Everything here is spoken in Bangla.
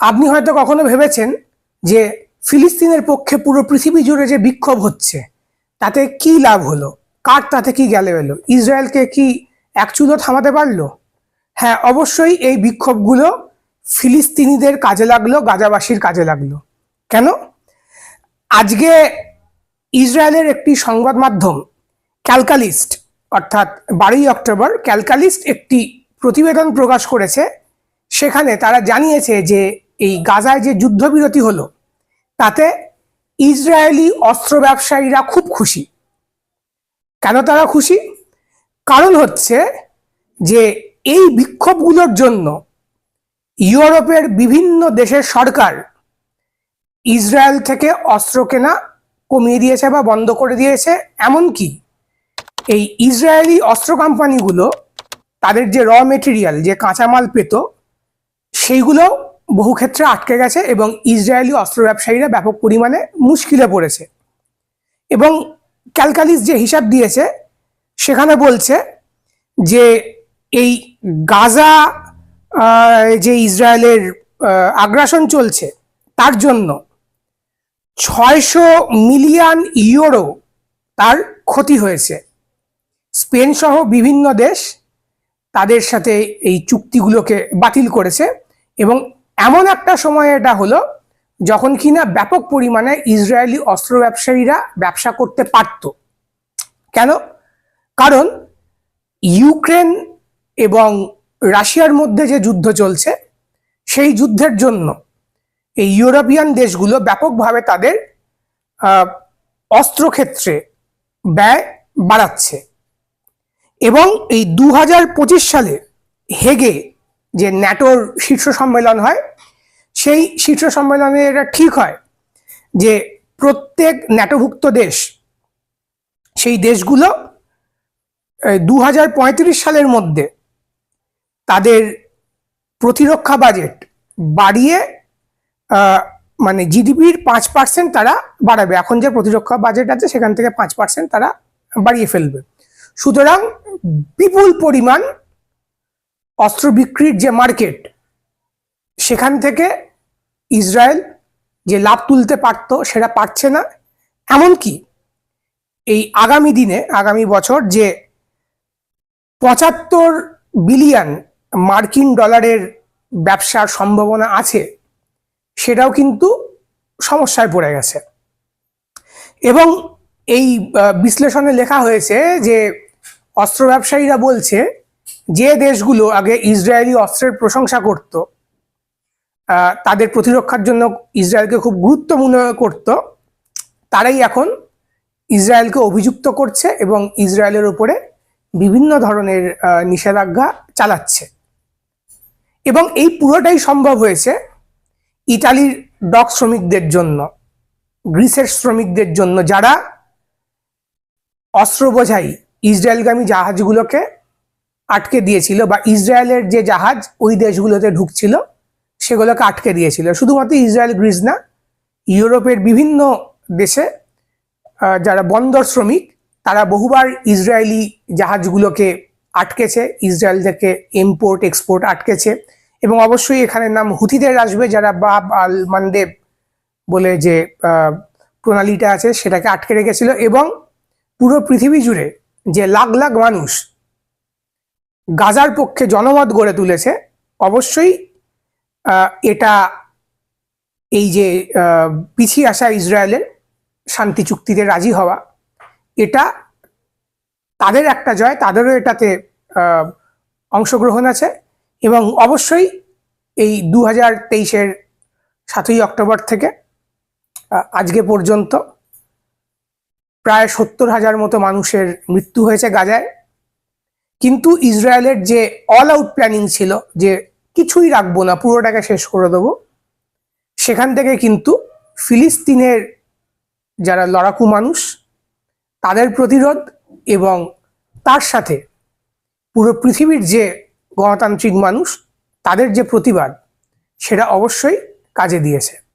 আপনি হয়তো কখনো ভেবেছেন যে ফিলিস্তিনের পক্ষে পুরো পৃথিবী জুড়ে যে বিক্ষোভ হচ্ছে, তাতে কি লাভ হলো? কার তাতে কি গেলে এলো? ইসরায়েলকে কি এক চুলো থামাতে পারল? হ্যাঁ অবশ্যই এই বিক্ষোভগুলো ফিলিস্তিনিদের কাজে লাগল, গাজাবাসীর কাজে লাগল। কেন? আজকে ইসরায়েলের একটি সংবাদ মাধ্যম, ক্যালকালিস্ট, অর্থাৎ বারোই অক্টোবর ক্যালকালিস্ট একটি প্রতিবেদন প্রকাশ করেছে। সেখানে তারা জানিয়েছে যে এই গাজায় যে যুদ্ধবিরতি হলো, তাতে ইসরায়েলি অস্ত্র ব্যবসায়ীরা খুব খুশি। কেন তারা খুশি? কারণ হচ্ছে যে এই বিক্ষোভগুলোর জন্য ইউরোপের বিভিন্ন দেশের সরকার ইসরায়েল থেকে অস্ত্র কেনা কমিয়ে দিয়েছে বা বন্ধ করে দিয়েছে। এমনকি এই ইসরায়েলি অস্ত্র কোম্পানিগুলো, তাদের যে র মেটেরিয়াল যে কাঁচামাল পেত সেইগুলো বহু ক্ষেত্রে আটকে গেছে এবং ইসরায়েলি অস্ত্র ব্যবসায়ীরা ব্যাপক পরিমাণে মুশকিলে পড়েছে। এবং ক্যালকালিস যে হিসাব দিয়েছে, সেখানে বলছে যে এই গাজা যে ইসরায়েলের আগ্রাসন চলছে, তার জন্য ছয়শো মিলিয়ন ইউরো তার ক্ষতি হয়েছে। স্পেন সহ বিভিন্ন দেশ তাদের সাথে এই চুক্তিগুলোকে বাতিল করেছে এবং এমন একটা সময় এটা হলো যখন কিনা ব্যাপক পরিমাণে ইসরায়েলি অস্ত্র ব্যবসায়ীরা ব্যবসা করতে পারত। কেন? কারণ ইউক্রেন এবং রাশিয়ার মধ্যে যে যুদ্ধ চলছে, সেই যুদ্ধের জন্য এই ইউরোপিয়ান দেশগুলো ব্যাপকভাবে তাদের অস্ত্রক্ষেত্রে ব্যয় বাড়াচ্ছে। এবং এই দু হাজার পঁচিশ সালে হেগে যে ন্যাটোর শীর্ষ সম্মেলন হয়, সেই শীর্ষ সম্মেলনে এটা ঠিক হয় যে প্রত্যেক ন্যাটোভুক্ত দেশ, সেই দেশগুলো দু হাজার পঁয়ত্রিশ সালের মধ্যে তাদের প্রতিরক্ষা বাজেট বাড়িয়ে মানে জিডিপির পাঁচ পার্সেন্ট তারা বাড়াবে। এখন যে প্রতিরক্ষা বাজেট আছে, সেখান থেকে পাঁচ পার্সেন্ট তারা বাড়িয়ে ফেলবে। সুতরাং বিপুল পরিমাণ অস্ত্র বিক্রির যে মার্কেট, সেখান থেকে ইসরায়েল যে লাভ তুলতে পারত, সেটা পারছে না। এমনকি এই আগামী দিনে, আগামী বছর যে পঁচাত্তর বিলিয়ন মার্কিন ডলারের ব্যবসার সম্ভাবনা আছে, সেটাও কিন্তু সমস্যায় পড়ে গেছে। এবং এই বিশ্লেষণে লেখা হয়েছে যে অস্ত্র ব্যবসায়ীরা বলছে যে দেশগুলো আগে ইসরায়েলি অস্ত্রের প্রশংসা করত তাদের প্রতিরক্ষার জন্য ইসরায়েলকে খুব গুরুত্ব মনে করত, তারাই এখন ইসরায়েলকে অভিযুক্ত করছে এবং ইসরায়েলের উপরে বিভিন্ন ধরনের নিষেধাজ্ঞা চালাচ্ছে। এবং এই পুরোটাই সম্ভব হয়েছে ইটালির ডক শ্রমিকদের জন্য, গ্রিসের শ্রমিকদের জন্য, যারা অস্ত্র বোঝাই ইসরায়েলগামী জাহাজগুলোকে আটকে দিয়েছিল বা ইসরায়েলের যে জাহাজ ওই দেশগুলোতে ঢুকছিল, সেগুলোকে আটকে দিয়েছিল। শুধুমাত্র ইসরায়েল গ্রিস না, ইউরোপের বিভিন্ন দেশে যারা বন্দর শ্রমিক, তারা বহুবার ইসরায়েলি জাহাজগুলোকে আটকেছে, ইসরায়েল থেকে ইম্পোর্ট এক্সপোর্ট আটকেছে। এবং অবশ্যই এখানে নাম হুথিদের আসবে, যারা বাব আল মানদেব বলে যে প্রণালীটা আছে, সেটাকে আটকে রেখেছিল। এবং পুরো পৃথিবী জুড়ে যে লাখ লাখ মানুষ গাজার পক্ষে জনমত গড়ে তুলেছে, অবশ্যই এটা এই যে পিছিয়ে আসা ইসরায়েলের শান্তি চুক্তিতে রাজি হওয়া, এটা তাদের একটা জয়, তাদেরও এটাতে অংশগ্রহণ আছে এবং অবশ্যই এই দু হাজার তেইশের সাতই অক্টোবর থেকে আজকে পর্যন্ত প্রায় সত্তর হাজার মতো মানুষের মৃত্যু হয়েছে গাজায়। কিন্তু ইসরায়েলের যে অল আউট প্ল্যানিং ছিল যে কিছুই রাখব না, পুরোটাকে শেষ করে দেবো, সেখান থেকে কিন্তু ফিলিস্তিনের যারা লড়াকু মানুষ, তাদের প্রতিরোধ এবং তার সাথে পুরো পৃথিবীর যে গণতান্ত্রিক মানুষ, তাদের যে প্রতিবাদ, সেটা অবশ্যই কাজে দিয়েছে।